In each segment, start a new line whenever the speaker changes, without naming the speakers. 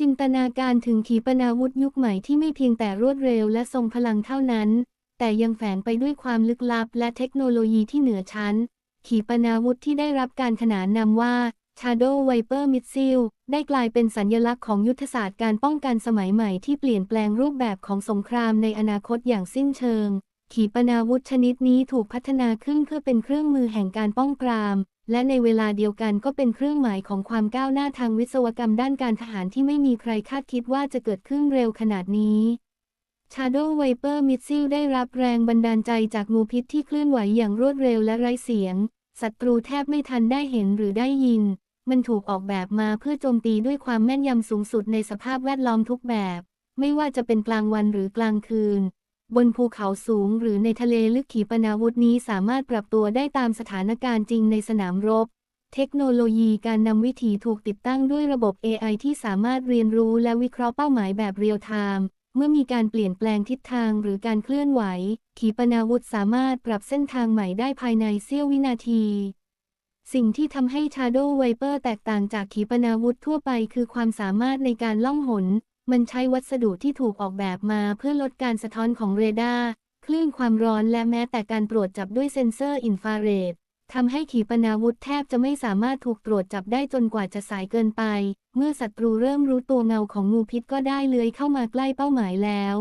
จินตนาการถึงขีปนาวุธยุคใหม่ที่ไม่เพียงแต่รวดเร็วและทรงพลังเท่านั้น แต่ยังแฝงไปด้วยความลึกลับและเทคโนโลยีที่เหนือชั้น ขีปนาวุธที่ได้รับการขนานนามว่า Shadow Viper Missile ได้กลายเป็นสัญลักษณ์ของยุทธศาสตร์การป้องกันสมัยใหม่ที่เปลี่ยนแปลงรูปแบบของสงครามในอนาคตอย่างสิ้นเชิง ขีปนาวุธชนิดนี้ถูกพัฒนาขึ้นเพื่อเป็นเครื่องมือแห่งการป้องปราม และในเวลาเดียวกันก็เป็นเครื่องหมายของความก้าวหน้าทางวิศวกรรมด้านการทหารที่ไม่มีใครคาดคิดว่าจะเกิดขึ้นเร็วขนาดนี้ Shadow Viper Missile ได้รับแรงบันดาลใจจากงูพิษที่เคลื่อนไหวอย่างรวดเร็วและไร้เสียง ศัตรูแทบไม่ทันได้เห็นหรือได้ยิน มันถูกออกแบบมาเพื่อโจมตีด้วยความแม่นยำสูงสุดในสภาพแวดล้อมทุกแบบ ไม่ว่าจะเป็นกลางวันหรือกลางคืน บนภูเขาสูงหรือในทะเลลึกขีปนาวุธนี้สามารถปรับตัวได้ตามสถานการณ์จริงในสนามรบ เทคโนโลยีการนำวิถีถูกติดตั้งด้วยระบบ AI ที่สามารถเรียนรู้และวิเคราะห์เป้าหมายแบบเรียลไทม์เมื่อมีการเปลี่ยนแปลงทิศทางหรือการเคลื่อนไหว ขีปนาวุธสามารถปรับเส้นทางใหม่ได้ภายในเสี้ยววินาที สิ่งที่ทำให้ Shadow Viper แตกต่างจากขีปนาวุธทั่วไปคือความสามารถในการล่องหน มันใช้วัสดุที่ถูกออกแบบมาเพื่อลดการสะท้อนของเรดาร์ คลื่นความร้อนและแม้แต่การตรวจจับด้วยเซ็นเซอร์อินฟราเรดทำให้ขีปนาวุธแทบจะไม่สามารถถูกตรวจจับได้จนกว่าจะสายเกินไป เมื่อศัตรูเริ่มรู้ตัวเงาของงูพิษก็ได้เลื้อยเข้ามาใกล้เป้าหมายแล้ว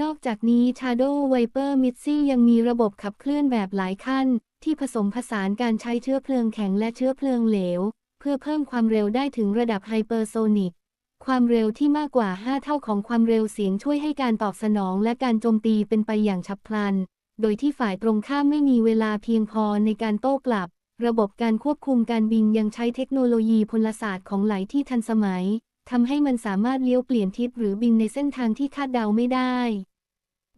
นอกจากนี้ Shadow Viper m i s s i l ยังมีระบบขับเคลื่อนแบบหลายขั้น ที่ผสมผสานการใช้เชื้อเพลิงแข็งและเชื้อเพลิงเหลว เพื่อเพิ่มความเร็วได้ถึงระดับไฮเปอร์โซนิก ความเร็วที่มากกว่า 5 เท่าของความเร็วเสียงช่วยให้การตอบสนองและการโจมตีเป็นไปอย่างฉับพลัน โดยที่ฝ่ายตรงข้ามไม่มีเวลาเพียงพอในการโต้กลับ ระบบการควบคุมการบินยังใช้เทคโนโลยีพลศาสตร์ของไหลที่ทันสมัยทำให้มันสามารถเลี้ยวเปลี่ยนทิศหรือบินในเส้นทางที่คาดเดาไม่ได้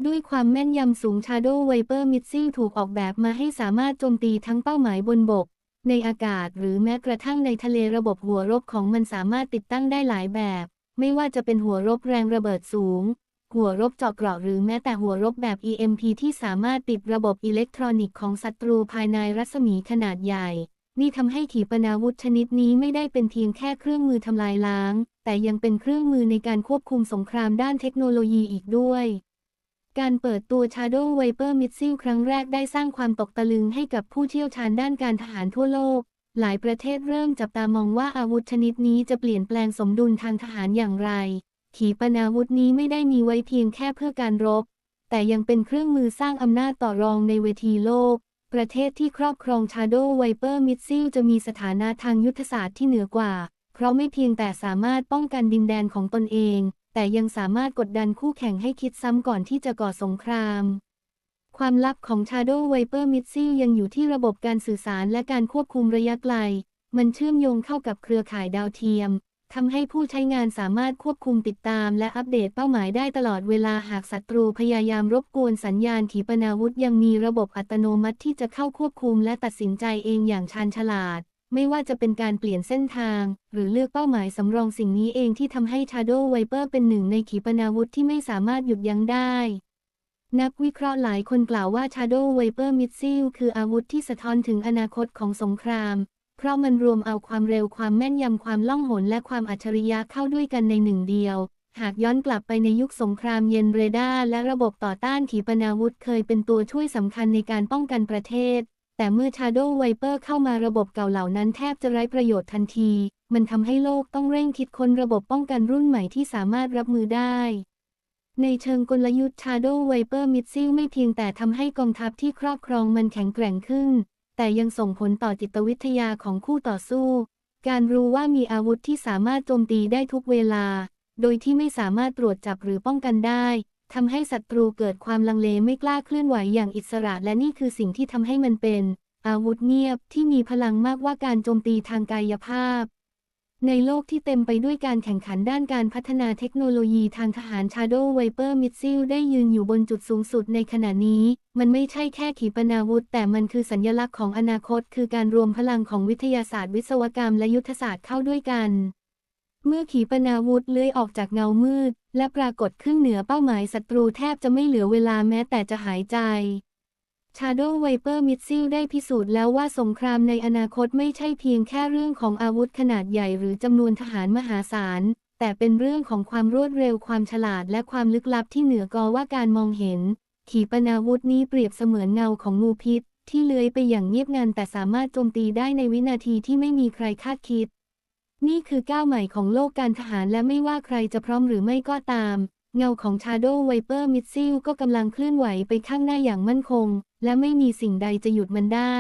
ด้วยความแม่นยำสูง Shadow Viper Missile ถูกออกแบบมาให้สามารถโจมตีทั้งเป้าหมายบนบก ในอากาศหรือแม้กระทั่งในทะเลระบบหัวรบของมันสามารถติดตั้งได้หลายแบบ ไม่ว่าจะเป็นหัวรบแรงระเบิดสูง หัวรบเจาะเกราะหรือแม้แต่หัวรบแบบ EMP ที่สามารถติดระบบอิเล็กทรอนิกส์ของศัตรูภายในรัศมีขนาดใหญ่ นี่ทำให้ขีปนาวุธชนิดนี้ไม่ได้เป็นเพียงแค่เครื่องมือทำลายล้าง แต่ยังเป็นเครื่องมือในการควบคุมสงครามด้านเทคโนโลยีอีกด้วย การเปิดตัว Shadow Viper Missile ครั้งแรกได้สร้างความตกตะลึงให้กับผู้เชี่ยวชาญด้านการทหารทั่วโลก หลายประเทศเริ่มจับตามองว่าอาวุธชนิดนี้จะเปลี่ยนแปลงสมดุลทางทหารอย่างไร ขีปนาวุธนี้ไม่ได้มีไว้เพียงแค่เพื่อการรบ แต่ยังเป็นเครื่องมือสร้างอำนาจต่อรองในเวทีโลก ประเทศที่ครอบครอง Shadow Viper Missile จะมีสถานะทางยุทธศาสตร์ที่เหนือกว่า เพราะไม่เพียงแต่สามารถป้องกันดินแดนของตนเอง แต่ยังสามารถกดดันคู่แข่งให้คิดซ้ำก่อนที่จะก่อสงคราม ความลับของ Shadow Viper Missile ยังอยู่ที่ระบบการสื่อสารและการควบคุมระยะไกล มันเชื่อมโยงเข้ากับเครือข่ายดาวเทียมทำให้ผู้ใช้งานสามารถควบคุมติดตาม และอัปเดตเป้าหมายได้ตลอดเวลาหากศัตรูพยายามรบกวนสัญญาณขีปนาวุธยังมีระบบอัตโนมัติที่จะเข้าควบคุมและตัดสินใจเองอย่างชาญฉลาด ไม่ว่าจะเป็นการเปลี่ยนเส้นทาง หรือเลือกเป้าหมายสำรองสิ่งนี้เองที่ทำให้ Shadow Viper เป็นหนึ่งในขีปนาวุธที่ไม่สามารถหยุดยั้งได้ นักวิเคราะห์หลายคนกล่าวว่า Shadow Viper Missile คืออาวุธที่สะท้อนถึงอนาคตของสงคราม เพราะมันรวมเอาความเร็วความแม่นยำความล่องหนและความอัจฉริยะเข้าด้วยกันในหนึ่งเดียว หากย้อนกลับไปในยุคสงครามเย็นเรดาร์และระบบต่อต้านขีปนาวุธเคยเป็นตัวช่วยสำคัญในการป้องกันประเทศ แต่เมื่อ Shadow Viper เข้ามาระบบเก่าเหล่านั้นแทบจะไร้ประโยชน์ทันที มันทำให้โลกต้องเร่งคิดค้นระบบป้องกันรุ่นใหม่ที่สามารถรับมือได้ ในเชิงกลยุทธ์ Shadow Viper Missile ไม่เพียงแต่ทำให้กองทัพที่ครอบครองมันแข็งแกร่งขึ้น แต่ยังส่งผลต่อจิตวิทยาของคู่ต่อสู้ การรู้ว่ามีอาวุธที่สามารถโจมตีได้ทุกเวลา โดยที่ไม่สามารถตรวจจับหรือป้องกันได้ ทำให้ศัตรูเกิดความลังเลไม่กล้าเคลื่อนไหวอย่างอิสระ และนี่คือสิ่งที่ทำให้มันเป็น อาวุธเงียบที่มีพลังมากว่าการโจมตีทางกายภาพ ในโลกที่เต็มไปด้วยการแข่งขันด้านการพัฒนาเทคโนโลยีทางทหาร Shadow Viper Missile ได้ยืนอยู่บนจุดสูงสุดในขณะนี้ มันไม่ใช่แค่ขีปนาวุธ แต่มันคือสัญลักษณ์ของอนาคต คือการรวมพลังของวิทยาศาสตร์วิศวกรรมและยุทธศาสตร์เข้าด้วยกัน เมื่อขีปนาวุธเลื้อยออกจากเงามืด และปรากฏขึ้นเหนือเป้าหมายศัตรูแทบจะไม่เหลือเวลาแม้แต่จะหายใจ Shadow Viper Missile ได้พิสูจน์แล้วว่าสงครามในอนาคตไม่ใช่เพียงแค่เรื่องของอาวุธขนาดใหญ่หรือจำนวนทหารมหาศาล แต่เป็นเรื่องของความรวดเร็วความฉลาดและความลึกลับที่เหนือกอว่าการมองเห็น ขีปนาวุธนี้เปรียบเสมือนเงาของงูพิษ ที่เลื้อยไปอย่างเงียบงันแต่สามารถโจมตีได้ในวินาทีที่ไม่มีใครคาดคิด นี่คือก้าวใหม่ของโลกการทหารและไม่ว่าใครจะพร้อมหรือไม่ก็ตาม เงาของ Shadow Viper Missile ก็กำลังเคลื่อนไหวไปข้างหน้าอย่างมั่นคง และไม่มีสิ่งใดจะหยุดมันได้